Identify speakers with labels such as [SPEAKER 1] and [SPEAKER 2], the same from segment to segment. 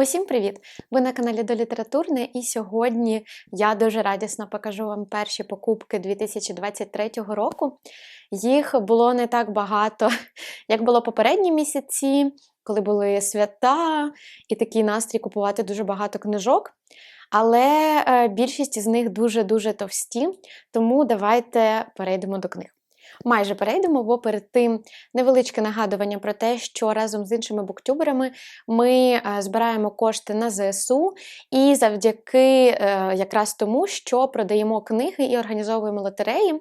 [SPEAKER 1] Усім привіт! Ви на каналі до Літературне, і сьогодні я дуже радісно покажу вам перші покупки 2023 року. Їх було не так багато, як було попередні місяці, коли були свята і такий настрій купувати дуже багато книжок. Але е, більшість із них дуже-дуже товсті, тому давайте перейдемо до книг. Майже перейдемо, бо перед тим невеличке нагадування про те, що разом з іншими буктюберами ми е, збираємо кошти на ЗСУ, і завдяки е, якраз тому, що продаємо книги і організовуємо лотереї.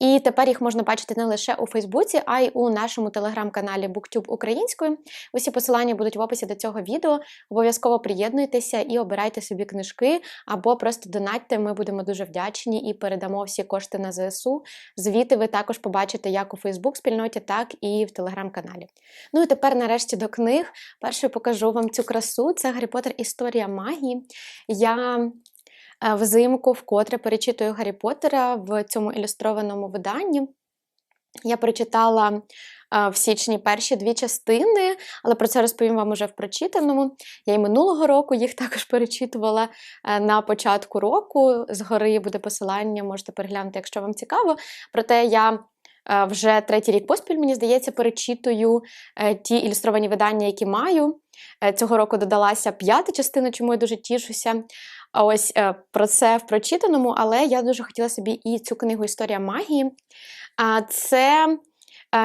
[SPEAKER 1] І тепер їх можна бачити не лише у Фейсбуці, а й у нашому телеграм-каналі BookTube українською. Усі посилання будуть в описі до цього відео. Обов'язково приєднуйтеся і обирайте собі книжки, або просто донатьте. Ми будемо дуже вдячні і передамо всі кошти на ЗСУ. Звіти ви також побачите як у Фейсбук-спільноті, так і в телеграм-каналі. Ну і тепер, нарешті, до книг. Перше покажу вам цю красу. Це Гаррі Поттер Історія магії. Я взимку вкотре перечитую Гаррі Поттера в цьому ілюстрованому виданні. Я прочитала е, в січні перші дві частини, але про це розповім вам уже в прочитаному. Я і минулого року їх також перечитувала е, на початку року. Згори буде посилання, можете переглянути, якщо вам цікаво. Проте я е, вже третій рік поспіль, мені здається, перечитую ті ілюстровані видання, які маю. Цього року додалася п'ята частина, чому я дуже тішуся. Ось про це в прочитаному, але я дуже хотіла собі і цю книгу Історія магії. А Це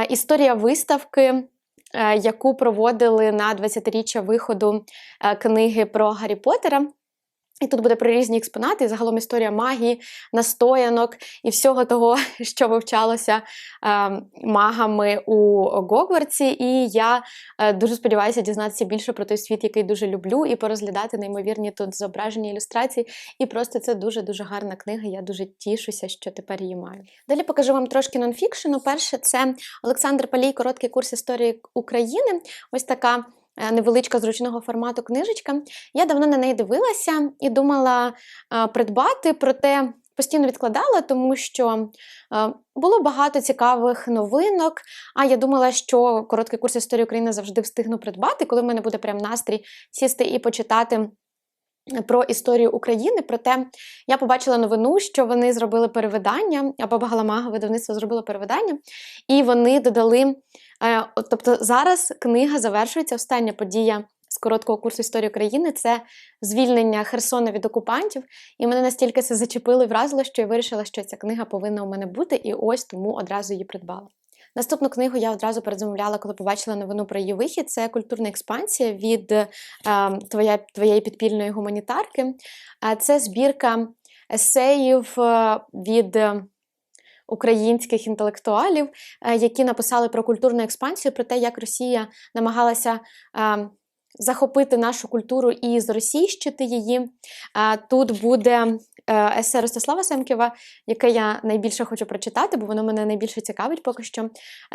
[SPEAKER 1] історія виставки, яку проводили на 20-річчя виходу книги про Гаррі Поттера. І тут буде про різні експонати, загалом історія магії, настоянок і всього того, що вивчалося е, магами у Гогвартсі. І я е, дуже сподіваюся дізнатися більше про той світ, який дуже люблю, і порозглядати неймовірні тут зображення ілюстрації. І просто це дуже-дуже гарна книга. Я дуже тішуся, що тепер її маю. Далі покажу вам трошки нонфікшену. Перше, це Олександр Палій, короткий курс історії України. Ось така. Е, невеличка зручного формату книжечка. Я давно на неї дивилася і думала е, придбати, проте постійно відкладала, тому що е, було багато цікавих новинок. А я думала, що короткий курс історії України завжди встигну придбати, коли в мене буде прям настрій сісти і почитати. Про історію України, проте я побачила новину, що вони зробили перевидання, або Багаламага видавництво зробило перевидання, і вони додали Е, тобто зараз книга завершується. Остання подія з короткого курсу історії України це звільнення Херсона від окупантів. І мене настільки це зачепило і вразило, що я вирішила, що ця книга повинна у мене бути, і ось тому одразу її придбала. Наступну книгу я одразу передзамовляла, коли побачила новину про її вихід. Це культурна експансія від е, твоя, твоєї підпільної гуманітарки. Це збірка есеїв е, від українських інтелектуалів, е, які написали про культурну експансію, про те, як Росія намагалася. Е, захопити нашу культуру і зросійщити її. Тут буде есе Ростислава Семківа, яке я найбільше хочу прочитати, бо воно мене найбільше цікавить поки що.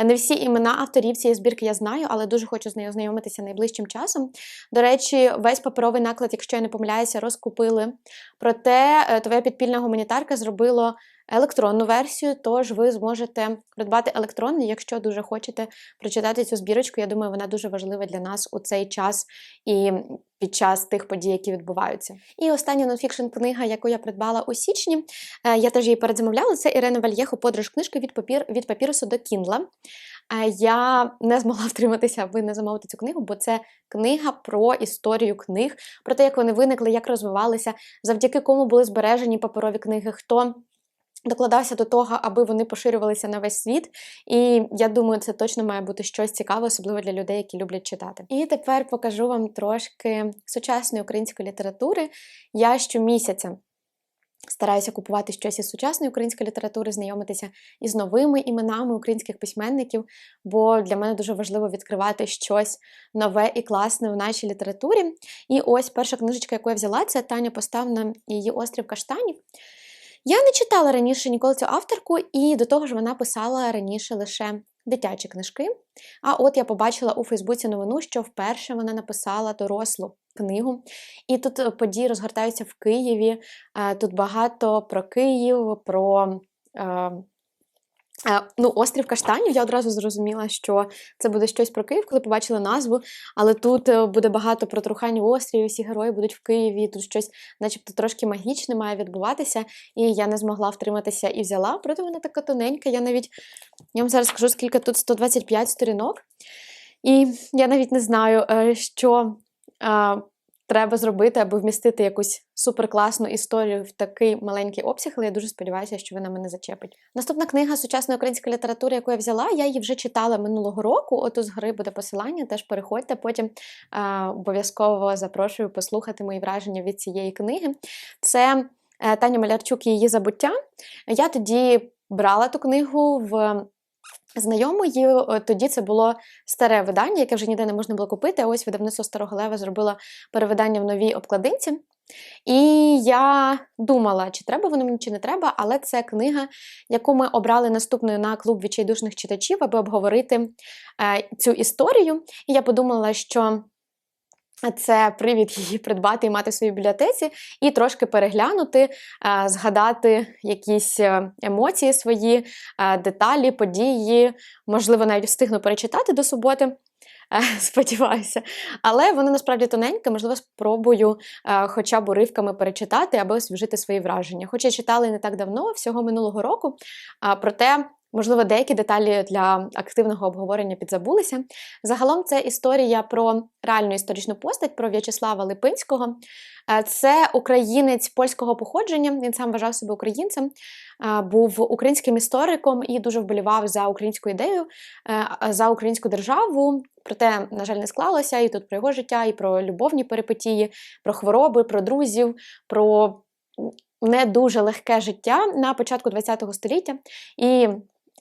[SPEAKER 1] Не всі імена авторів цієї збірки я знаю, але дуже хочу з нею ознайомитися найближчим часом. До речі, весь паперовий наклад, якщо я не помиляюся, розкупили. Проте твоя підпільна гуманітарка зробило електронну версію, тож ви зможете придбати електронну, якщо дуже хочете прочитати цю збірочку. Я думаю, вона дуже важлива для нас у цей час і під час тих подій, які відбуваються. І остання нонфікшн книга, яку я придбала у січні, е, я теж її передзамовляла. Це Ірена Вальєхо подорож книжки від папір від папірусу до Кіндла. Е, я не змогла втриматися, аби не замовити цю книгу, бо це книга про історію книг, про те, як вони виникли, як розвивалися, завдяки кому були збережені паперові книги. хто Докладався до того, аби вони поширювалися на весь світ, і я думаю, це точно має бути щось цікаве, особливо для людей, які люблять читати. І тепер покажу вам трошки сучасної української літератури. Я щомісяця стараюся купувати щось із сучасної української літератури, знайомитися із новими іменами українських письменників, бо для мене дуже важливо відкривати щось нове і класне в нашій літературі. І ось перша книжечка, яку я взяла, це Таня Поставна її острів Каштанів. Я не читала раніше ніколи цю авторку, і до того ж вона писала раніше лише дитячі книжки. А от я побачила у Фейсбуці новину, що вперше вона написала дорослу книгу. І тут е, події розгортаються в Києві. Е, тут багато про Київ, про. Е, Ну, острів Каштанів, я одразу зрозуміла, що це буде щось про Київ, коли побачила назву. Але тут е, буде багато про трухань островів, всі герої будуть в Києві. Тут щось, начебто, трошки магічне має відбуватися. І я не змогла втриматися і взяла. Проте вона така тоненька. Я навіть я вам зараз скажу, скільки тут 125 сторінок. І я навіть не знаю, е, що треба зробити, аби вмістити якусь суперкласну історію в такий маленький обсяг, але я дуже сподіваюся, що вона мене зачепить. Наступна книга сучасної української літератури, яку я взяла, я її вже читала минулого року. От з гри буде посилання, теж переходьте. Потім обов'язково запрошую послухати мої враження від цієї книги. Це е, Таня Малярчук і її забуття. Я тоді брала ту книгу в знайомої. Е, Тоді це було старе видання, яке вже ніде не можна було купити. Ось видавництво Старого Лева зробило перевидання в новій обкладинці. І я думала, чи треба воно мені, чи не треба, але це книга, яку ми обрали наступною на клуб відчайдушних читачів, аби обговорити е, цю історію. І я подумала, що. Це привід її придбати і мати в своїй бібліотеці, і трошки переглянути, е, згадати якісь е, емоції свої, е, деталі, події. Можливо, навіть встигну перечитати до суботи. е, Сподіваюся, але воно насправді тоненьке, можливо, спробую е, хоча б уривками перечитати, аби освіжити свої враження. Хоча і не так давно, всього минулого року. а, Проте, можливо, деякі деталі для активного обговорення підзабулися. Загалом, це історія про реальну історичну постать, про В'ячеслава Липинського. Е, Це українець польського походження. Він сам вважав себе українцем, е, був українським істориком і дуже вболівав за українську ідею, е, за українську державу. Проте, на жаль, не склалося і тут про його життя, і про любовні перипетії, про хвороби, про друзів, про не дуже легке життя на початку ХХ століття. І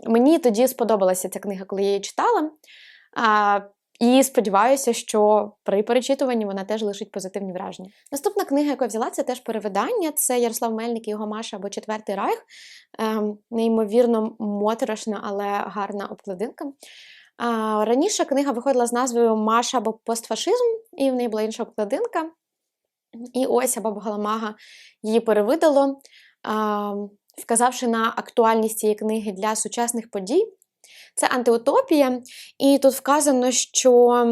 [SPEAKER 1] мені тоді сподобалася ця книга, коли я її читала. А, і сподіваюся, що при перечитуванні вона теж лишить позитивні враження. Наступна книга, яку я взяла, це теж перевидання. Це Ярослав Мельник і його Маша або Четвертий Райх. Ем, неймовірно моторошна, але гарна обкладинка. А, раніше книга виходила з назвою Маша або постфашизм, і в неї була інша обкладинка. І ось Абаба Галамага її перевидало, а, вказавши на актуальність цієї книги для сучасних подій. Це антиутопія, і тут вказано, що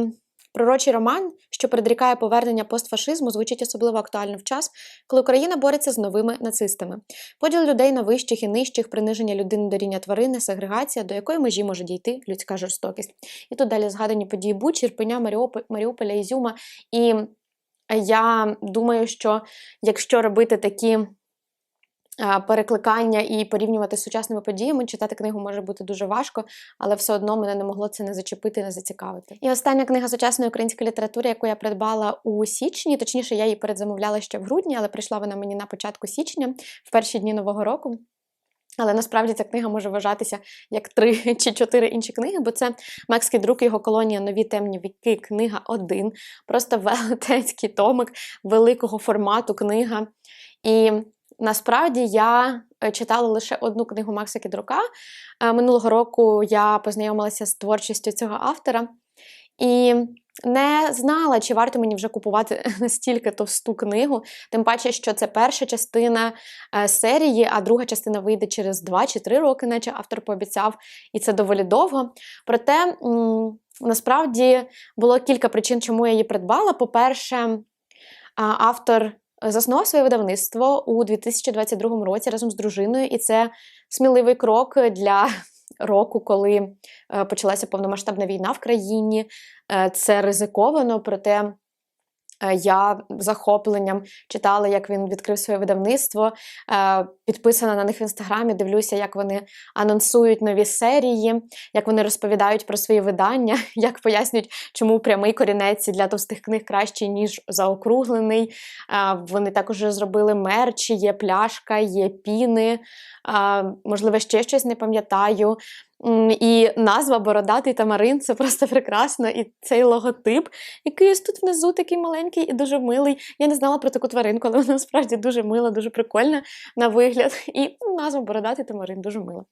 [SPEAKER 1] пророчий роман, що предрікає повернення постфашизму, звучить особливо актуально в час, коли Україна бореться з новими нацистами. Поділ людей на вищих і нижчих, приниження людини до рівня тварини, сегрегація, до якої межі може дійти людська жорстокість. І тут далі згадані події Бучі, Ірпеня, Маріуполя, Ізюма. І я думаю, що якщо робити такі перекликання і порівнювати з сучасними подіями, читати книгу може бути дуже важко, але все одно мене не могло це не зачепити, не зацікавити. І остання книга сучасної української літератури, яку я придбала у січні, точніше, я її передзамовляла ще в грудні, але прийшла вона мені на початку січня, в перші дні нового року. Але насправді ця книга може вважатися як три чи чотири інші книги, бо це Мекський друк, його колонія Нові темні віки, книга один. Просто велетенський томик великого формату книга. І насправді я е, читала лише одну книгу Макса Кідрука. Е, Минулого року я познайомилася з творчістю цього автора. І не знала, чи варто мені вже купувати настільки товсту книгу, тим паче, що це перша частина е, серії, а друга частина вийде через 2 чи 3 роки, наче автор пообіцяв, і це доволі довго. Проте насправді було кілька причин, чому я її придбала. По-перше, автор заснував своє видавництво у 2022 році разом з дружиною, і це сміливий крок для року, коли е, почалася повномасштабна війна в країні. Е, Це ризиковано, проте. Е, Я захопленням читала, як він відкрив своє видавництво, е, підписана на них в інстаграмі. Дивлюся, як вони анонсують нові серії, як вони розповідають про свої видання, як пояснюють, чому прямий корінець для товстих книг кращий, ніж заокруглений. Е, Вони також зробили мерчі, є пляшка, є піни, можливо, ще щось не пам'ятаю. І назва Бородатий Тамарин це просто прекрасно. І цей логотип, який ось тут внизу такий маленький і дуже милий. Я не знала про таку тваринку, але вона насправді дуже мила, дуже прикольна на вигляд. І назва Бородатий Тамарин дуже мила.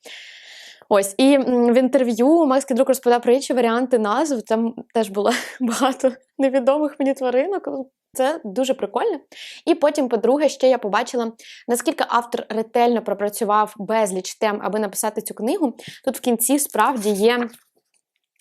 [SPEAKER 1] Ось, і в інтерв'ю Макс Кідрук розповідав про інші варіанти назв. Там теж було багато невідомих мені тваринок. Це дуже прикольно. І потім, по-друге, ще я побачила, наскільки автор ретельно пропрацював безліч тем, аби написати цю книгу. Тут в кінці справді є.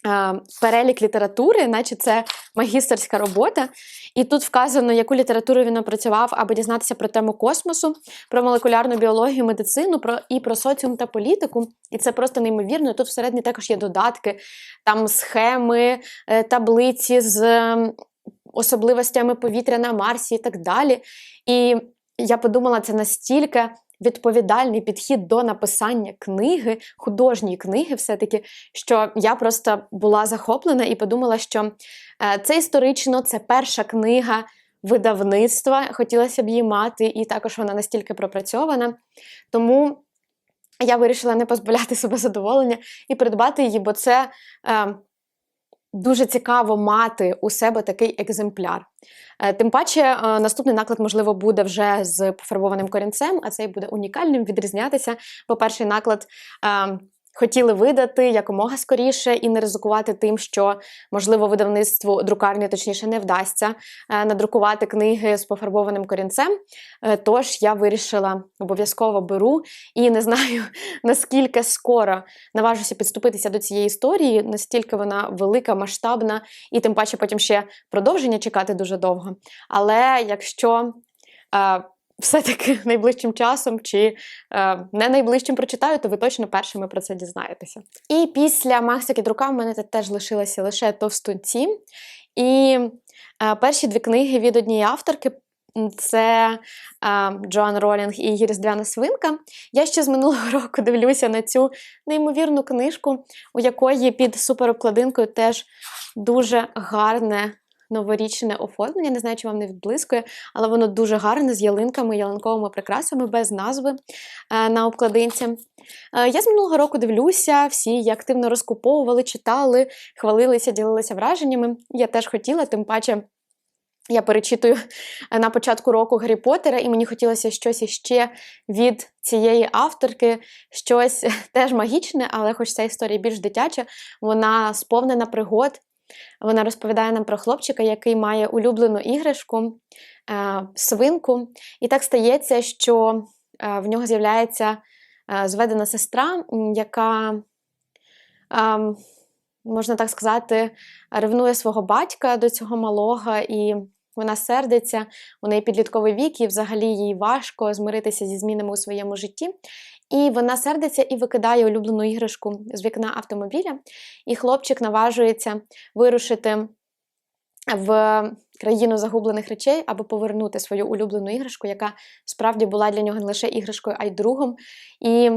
[SPEAKER 1] е, Перелік літератури, наче це магістерська робота, і тут вказано, яку літературу він опрацював, аби дізнатися про тему космосу, про молекулярну біологію, медицину, про і про соціум та політику. І це просто неймовірно. Тут всередині також є додатки, там схеми, е, таблиці з особливостями повітря на Марсі і так далі. І я подумала, це настільки відповідальний підхід до написання книги, художньої книги, все-таки, що я просто була захоплена і подумала, що е, це історично, це перша книга. Видавництва хотілося б її мати, і також вона настільки пропрацьована. Тому я вирішила не позбавляти себе задоволення і придбати її, бо це е, дуже цікаво мати у себе такий екземпляр. Е, Тим паче, е, наступний наклад, можливо, буде вже з пофарбованим корінцем, а цей буде унікальним, відрізнятися. Бо перший наклад е, хотіли видати якомога скоріше і не ризикувати тим, що, можливо, видавництву друкарні, точніше, не вдасться е, надрукувати книги з пофарбованим корінцем. Е, Тож я вирішила обов'язково беру і не знаю, наскільки скоро наважуся підступитися до цієї історії, настільки вона велика, масштабна, і тим паче потім ще продовження чекати дуже довго. Але якщо е, все-таки найближчим часом чи е, не найближчим прочитаю, то ви точно першими про це дізнаєтеся. І після Максики Друка в мене теж лишилися лише товстунці. І е, перші дві книги від однієї авторки. Це е, Джоан Ролінг і її різдвяна свинка. Я ще з минулого року дивлюся на цю неймовірну книжку, у якої під суперобкладинкою теж дуже гарне новорічне оформлення. Не знаю, чи вам не відблискує, але воно дуже гарне з ялинками, ялинковими прикрасами без назви е, на обкладинці. Е, Я з минулого року дивлюся, всі активно розкуповували, читали, хвалилися, ділилися враженнями. Я теж хотіла, тим паче. Я перечитую е, на початку року Гаррі Поттера, і мені хотілося щось іще від цієї авторки, щось теж магічне, але хоч ця історія більш дитяча, вона сповнена пригод. Вона розповідає нам про хлопчика, який має улюблену іграшку, е, свинку. І так стається, що е, в нього з'являється е, зведена сестра, яка, ем, можна так сказати, ревнує свого батька до цього малого, і вона сердиться, у неї підлітковий вік, і взагалі їй важко змиритися зі змінами у своєму житті. І вона сердиться і викидає улюблену іграшку з вікна автомобіля. І хлопчик наважується вирушити в країну загублених речей, аби повернути свою улюблену іграшку, яка справді була для нього не лише іграшкою, а й другом. І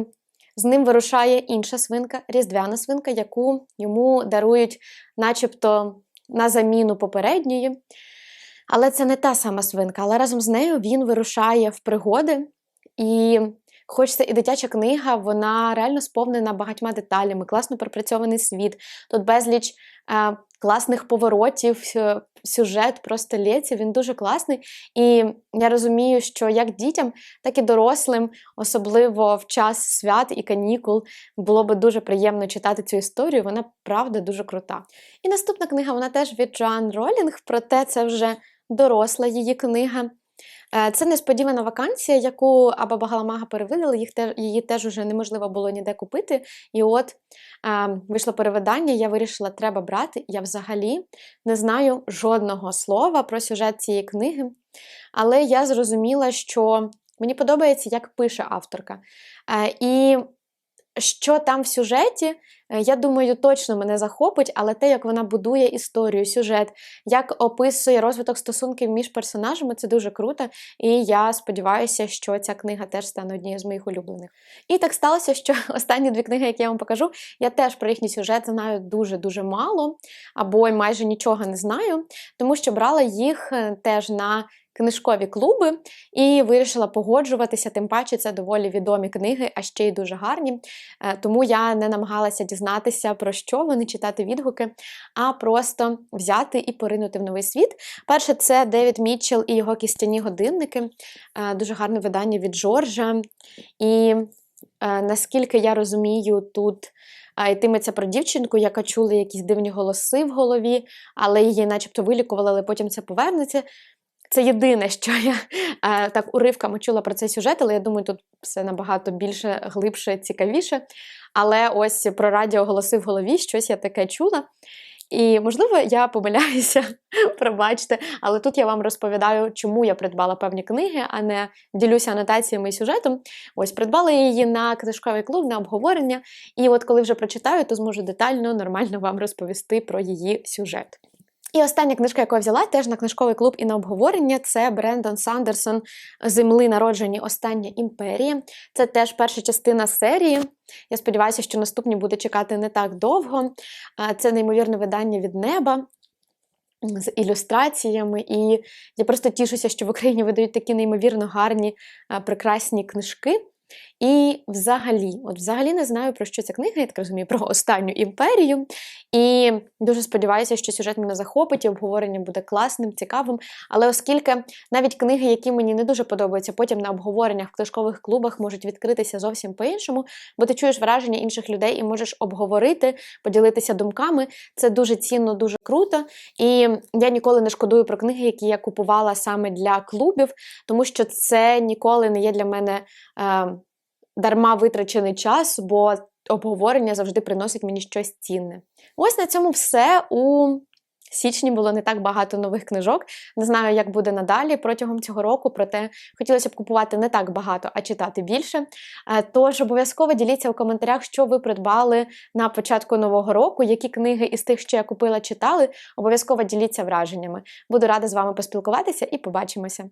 [SPEAKER 1] з ним вирушає інша свинка, різдвяна свинка, яку йому дарують, начебто, на заміну попередньої. Але це не та сама свинка. Але разом з нею він вирушає в пригоди. І хоч це і дитяча книга, вона реально сповнена багатьма деталями, класно пропрацьований світ. Тут безліч е, класних поворотів, е, сюжет просто лється, він дуже класний. І я розумію, що як дітям, так і дорослим, особливо в час свят і канікул, було би дуже приємно читати цю історію. Вона правда дуже крута. І наступна книга, вона теж від Джоан Ролінг, проте це вже доросла її книга. Е, Це несподівана вакансія, яку Аба Галамага перевидали, їх те, її теж уже неможливо було ніде купити. І от е, вийшло перевидання, я вирішила, треба брати. Я взагалі не знаю жодного слова про сюжет цієї книги. Але я зрозуміла, що мені подобається, як пише авторка. Е, І що там в сюжеті, е, я думаю, точно мене захопить, але те, як вона будує історію, сюжет, як описує розвиток стосунків між персонажами, це дуже круто. І я сподіваюся, що ця книга теж стане однією з моїх улюблених. І так сталося, що останні дві книги, які я вам покажу, я теж про їхній сюжет знаю дуже-дуже мало, або майже нічого не знаю, тому що брала їх е, теж на книжкові клуби і вирішила погоджуватися, тим паче це доволі відомі книги, а ще й дуже гарні. Е, Тому я не намагалася дізнатися, про що вони читати відгуки, а просто взяти і поринути в новий світ. Перше, це Девід Мітчелл і його кістяні годинники, Е, дуже гарне видання від Джорджа. І е, наскільки я розумію, тут. А йтиметься про дівчинку, яка чула якісь дивні голоси в голові, але її начебто вилікували, але потім це повернеться. Це єдине, що я е, так уривками чула про цей сюжет, але я думаю, тут все набагато більше, глибше, цікавіше. Але ось про радіо голоси в голові, щось я таке чула. І, можливо, я помиляюся, пробачте, але тут я вам розповідаю, чому я придбала певні книги, а не ділюся анотаціями і сюжетом. Ось придбала її на книжковий клуб, на обговорення. І от коли вже прочитаю, то зможу детально, нормально вам розповісти про її сюжет. І остання книжка, яку я взяла, теж на книжковий клуб і на обговорення, це Брендон Сандерсон Земли народжені Остання імперія. Це теж перша частина серії. Я сподіваюся, що наступні буде чекати не так довго. Це неймовірне видання від неба. З ілюстраціями, і я просто тішуся, що в Україні видають такі неймовірно гарні, прекрасні книжки. І взагалі, от взагалі не знаю, про що ця книга, я так розумію, про останню імперію. І дуже сподіваюся, що сюжет мене захопить, і обговорення буде класним, цікавим. Але оскільки навіть книги, які мені не дуже подобаються, потім на обговореннях в книжкових клубах можуть відкритися зовсім по-іншому, бо ти чуєш враження інших людей і можеш обговорити, поділитися думками. Це дуже цінно, дуже круто. І я ніколи не шкодую про книги, які я купувала саме для клубів, тому що це ніколи не є для мене. Е, дарма витрачений час, бо обговорення завжди приносить мені щось цінне. Ось на цьому все. У січні було не так багато нових книжок. Не знаю, як буде надалі протягом цього року, проте хотілося б купувати не так багато, а читати більше. Е, Тож обов'язково діліться у коментарях, що ви придбали на початку нового року, які книги із тих, що я купила, читали. Обов'язково діліться враженнями. Буду рада з вами поспілкуватися і побачимося.